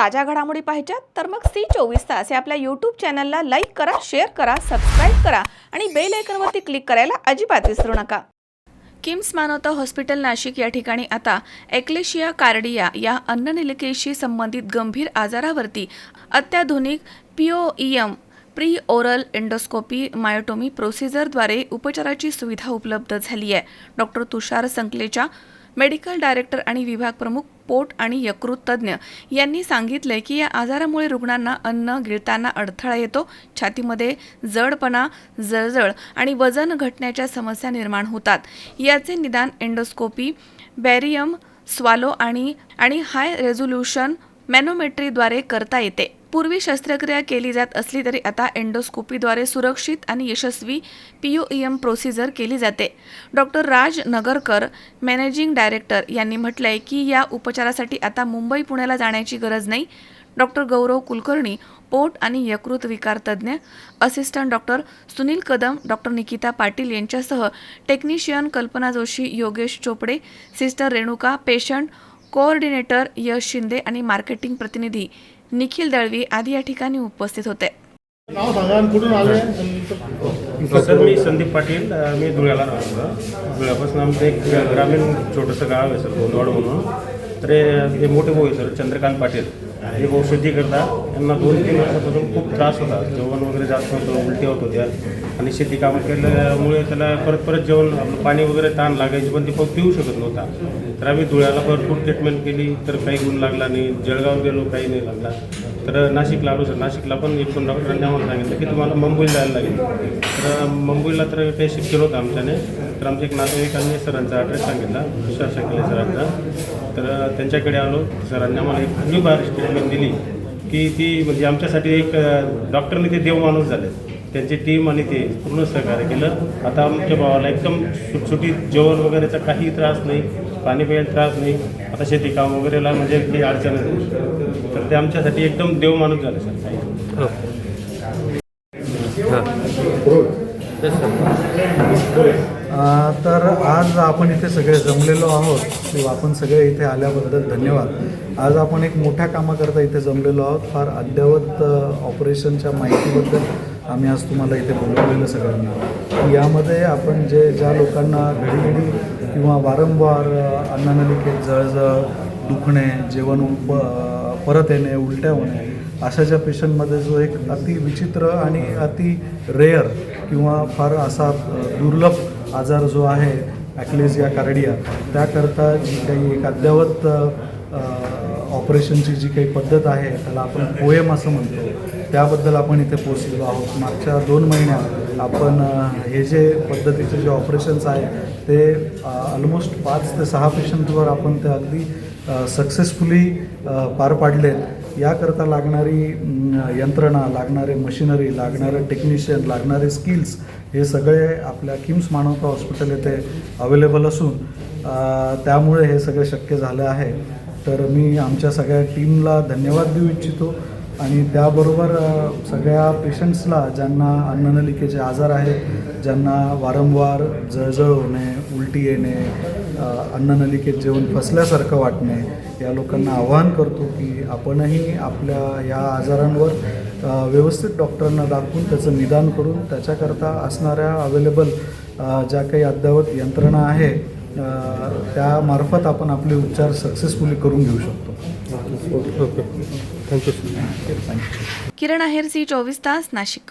ताज्या घडामोडी पाहिजेत तर मग सी चोवीस तास या आपल्या यूट्यूब चॅनलला लाईक करा शेअर करा सबस्क्राईब करा आणि बेल आयकनवरती क्लिक करायला अजिबात विसरू नका. किम्स मानवता हॉस्पिटल नाशिक या ठिकाणी आता एक्लेशिया कार्डिया या अन्ननलिकेशी संबंधित गंभीर आजारावरती अत्याधुनिक POEM pre oral endoscopy myotomy प्रोसिजरद्वारे उपचाराची सुविधा उपलब्ध झाली आहे. डॉक्टर तुषार संकलेच्या मेडिकल डायरेक्टर आणि विभाग प्रमुख पोट आणि यकृत तज्ज्ञ यांनी सांगितले की या आजारामुळे रुग्णांना अन्न गिळताना अडथळा येतो. छातीमध्ये जडपणा जळजळ आणि वजन घटण्याच्या समस्या निर्माण होतात. याचे निदान एंडोस्कोपी बॅरियम स्वालो आणि आणि हाय रेझोल्युशन मॅनोमेट्रीद्वारे करता येते. पूर्वी शस्त्रक्रिया केली जात असली तरी आता एंडोस्कोपीद्वारे सुरक्षित आणि यशस्वी पीयूईएम प्रोसिजर केली जाते. Doctor Raj Nagarkar managing director यांनी म्हटलंय की या उपचारासाठी आता मुंबई पुण्याला जाण्याची गरज नाही. डॉक्टर गौरव कुलकर्णी पोट आणि यकृत विकार तज्ज्ञ assistant doctor Sunil Kadam doctor Nikita Patil यांच्यासह technician Kalpana Joshi Yogesh Chopde sister Renuka patient coordinator Yash Shinde आणि मार्केटिंग प्रतिनिधी निखिल दळवी आदी या ठिकाणी उपस्थित होते. सर मी संदीप पाटील मी धुळ्याला राहतो. धुळ्यापासून आमचं एक ग्रामीण छोटंसं गाव आहे सर गोंदवाड म्हणून. तर हे हे मोठे भाऊ आहे सर चंद्रकांत पाटील. हे भाऊ शेती करता. यांना दोन तीन वर्षापासून खूप त्रास होता. जेवण वगैरे जास्त नव्हतं उलटी होत होत्या. आणि शेती काम केल्यामुळे त्याला परत परत जेवण आपलं पाणी वगैरे ताण लागायची पण ते पण पिऊ शकत नव्हता. तर आम्ही धुळ्याला भरपूर ट्रीटमेंट केली. तर काही गुण लागला नाही. जळगाव गेलो काही नाही लागला. तर नाशिकला आलो सर नाशिकला पण इथून डॉक्टरांनी आम्हाला सांगितलं की तुम्हाला मुंबईला जायला लागेल. तर मुंबईला तर काही शिफ्ट केलं होतं आमच्याने. तर आमच्या एक नातेवाईकांनी सरांचा ॲड्रेस सांगितला तुषार शंकले सरांचा. तर त्यांच्याकडे आलो. सरांनी आम्हाला एक न्यू बार ट्रीटमेंट दिली की ती म्हणजे आमच्यासाठी एक डॉक्टरने ते देव माणूस झाले. त्यांची टीम आणि ते पूर्ण सहकार्य केलं. आता आमच्या भावाला एकदम सुटसुटीत जेवण वगैरेचा काही त्रास नाही पाणी प्यायला त्रास नाही. आता शेती काम वगैरेला म्हणजे काही अडचण नाही. तर ते आमच्यासाठी एकदम देव माणूस झाले सर. तर आज आपण इथे सगळे जमलेलो आहोत. किंवा आपण सगळे इथे आल्याबद्दल धन्यवाद. आज आपण एक मोठ्या कामाकरता इथे जमलेलो आहोत. फार अद्ययावत ऑपरेशनच्या माहितीबद्दल आम्ही आज तुम्हाला इथे बोलवलेलं सगळ्यांना. यामध्ये आपण जे ज्या लोकांना घडीघडी किंवा वारंवार अन्नानलिकेत जळजळ दुखणे जेवण उप परत येणे उलट्या होणे अशा ज्या पेशंटमध्ये जो एक अति विचित्र आणि अति रेअर किंवा फार असा दुर्लभ आजार जो आहे ॲक्लेसिया कार्डिया त्याकरता जी काही एक अद्ययावत ऑपरेशनची जी काही पद्धत आहे त्याला आपण पोएम असं म्हणतो. त्याबद्दल आपण इथे पोचलेलो आहोत. मागच्या दोन महिन्यात आपण हे जे पद्धतीचे जे ऑपरेशन्स आहे ते ऑलमोस्ट पाच ते सहा पेशंटवर आपण ते अगदी सक्सेसफुली पार पाडलेत. याकरता लागणारी यंत्रणा लागणारे मशिनरी लागणारे टेक्निशियन लागणारे स्किल्स हे सगळे आपल्या किम्स मानवता हॉस्पिटल येथे अवेलेबल असून त्यामुळे हे सगळं शक्य झालं आहे. तर मी आमच्या सगळ्या टीमला धन्यवाद देऊ इच्छितो आणि त्याबरोबर सगळ्या पेशंट्सला ज्यांना अन्ननलिकेचे आजार आहेत ज्यांना वारंवार जळजळ होणे उलटी येणे अन्ननलिकेत जेवण फसल्यासारखं वाटणे या लोकांना आवाहन करतो की आपणही आपल्या या आजारांवर व्यवस्थित डॉक्टरांना दाखवून त्याचं निदान करून त्याच्याकरता असणाऱ्या अवेलेबल ज्या काही अद्ययावत यंत्रणा आहे त्यामार्फत आपण आपले उपचार सक्सेसफुली करून घेऊ शकतो. Okay thank you Kiran Aher C चोवीस तास नाशिक.